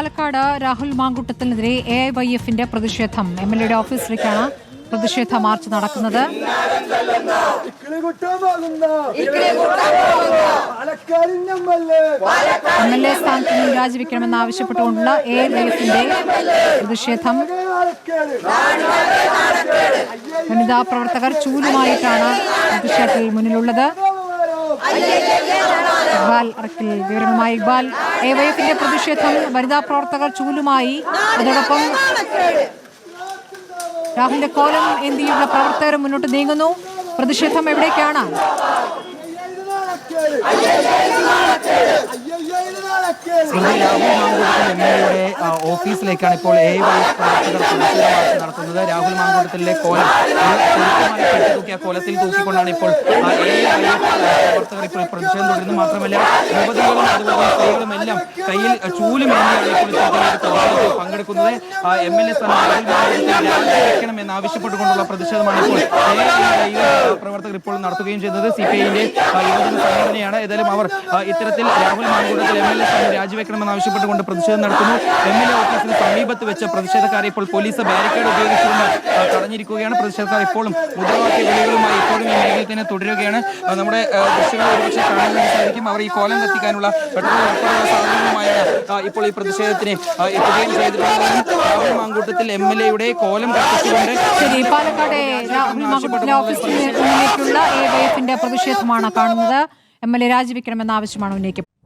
പാലക്കാട് രാഹുൽ മാങ്കുട്ടത്തിനെതിരെ A I Y എഫിന്റെ പ്രതിഷേധം. എം എൽ എയുടെ ഓഫീസിലേക്കാണ് പ്രതിഷേധ മാർച്ച് നടക്കുന്നത്. എം എൽ എ സ്ഥാനത്ത് നിന്ന് രാജിവെക്കണമെന്ന് ആവശ്യപ്പെട്ടുകൊണ്ടുള്ള എ എഫിന്റെ പ്രതിഷേധം. വനിതാ പ്രവർത്തകർ ചൂലുമായിട്ടാണ് പ്രതിഷേധത്തിൽ മുന്നിലുള്ളത്. വിവരങ്ങളുമായി ഇക്ബാൽ എ പ്രതിഷേധം. വനിതാ പ്രവർത്തകർ ചൂലുമായി അതോടൊപ്പം രാഹുലിന്റെ കോലം എന്തിയുള്ള പ്രവർത്തകർ മുന്നോട്ട് നീങ്ങുന്നു? പ്രതിഷേധം എവിടേക്കാണ്? ശ്രീമതി രാഹുൽ മാങ്കൂട്ടത്തിൽ എം എൽ എയുടെ ഓഫീസിലേക്കാണ് ഇപ്പോൾ എ നടത്തുന്നത്. രാഹുൽ മാങ്കൂട്ടത്തിലെ കോലം കോലത്തിൽ തൂക്കിക്കൊണ്ടാണ് ഇപ്പോൾ പ്രതിഷേധം തുടരുന്നത്. മാത്രമല്ല യുവതികളും അതുപോലെ സ്ത്രീകളും എല്ലാം കയ്യിൽ ചൂലുമേന്തിയാണ് ഇപ്പോൾ പങ്കെടുക്കുന്നത്. എം എൽ എ സ്ഥാനം രാഹുൽ ആവശ്യപ്പെട്ടുകൊണ്ടുള്ള പ്രതിഷേധമാണ് ഇപ്പോൾ പ്രവർത്തകർ ഇപ്പോൾ നടത്തുകയും ചെയ്യുന്നത് സി പി ഐന്റെ യുവജന സംഘടനയാണ് ഏതായാലും അവർ ഇത്തരത്തിൽ Rahul Mamkootathil M L A സ്ഥാനം രാജിവെക്കണമെന്ന് ആവശ്യപ്പെട്ടുകൊണ്ട് പ്രതിഷേധം നടത്തുന്നു. എം എൽ എ ഓഫീസിന് സമീപത്ത് വെച്ച പ്രതിഷേധക്കാരെ ഇപ്പോൾ പോലീസ് ബാരിക്കേഡ് ഉപയോഗിച്ചുകൊണ്ട് തടഞ്ഞിരിക്കുകയാണ്. പ്രതിഷേധക്കാർ ഇപ്പോഴും മുദ്രാവാക്യ വിളികളുമായി ഇപ്പോഴും ഈ മേഖലയിൽ തന്നെ തുടരുകയാണ്. നമ്മുടെ ദൃശ്യങ്ങളെ ദൃശ്യങ്ങൾ ഒരുപക്ഷെ കാണാൻ സാധിക്കും. അവർ ഈ കോലം കത്തിക്കാനുള്ള പെട്രോൾ ഉൾപ്പെടെയുള്ള സാധനങ്ങളുമായാണ് ഇപ്പോൾ ഈ പ്രതിഷേധത്തിന് എത്തുകയും ചെയ്തിട്ടുള്ളത് രാഹുൽ മാങ്കൂട്ടത്തിൽ എം എൽ എയുടെ കോലം കത്തിച്ചുകൊണ്ട് ശരി പാലക്കാട് രാഹുൽ മാങ്കുട്ടത്തിലെ ഓഫീസിന് എഫിന്റെ പ്രതിഷേധമാണ് കാണുന്നത്. എം എൽ എ രാജിവെക്കണമെന്ന ആവശ്യമാണ് ഉന്നയിക്കപ്പെട്ടത്.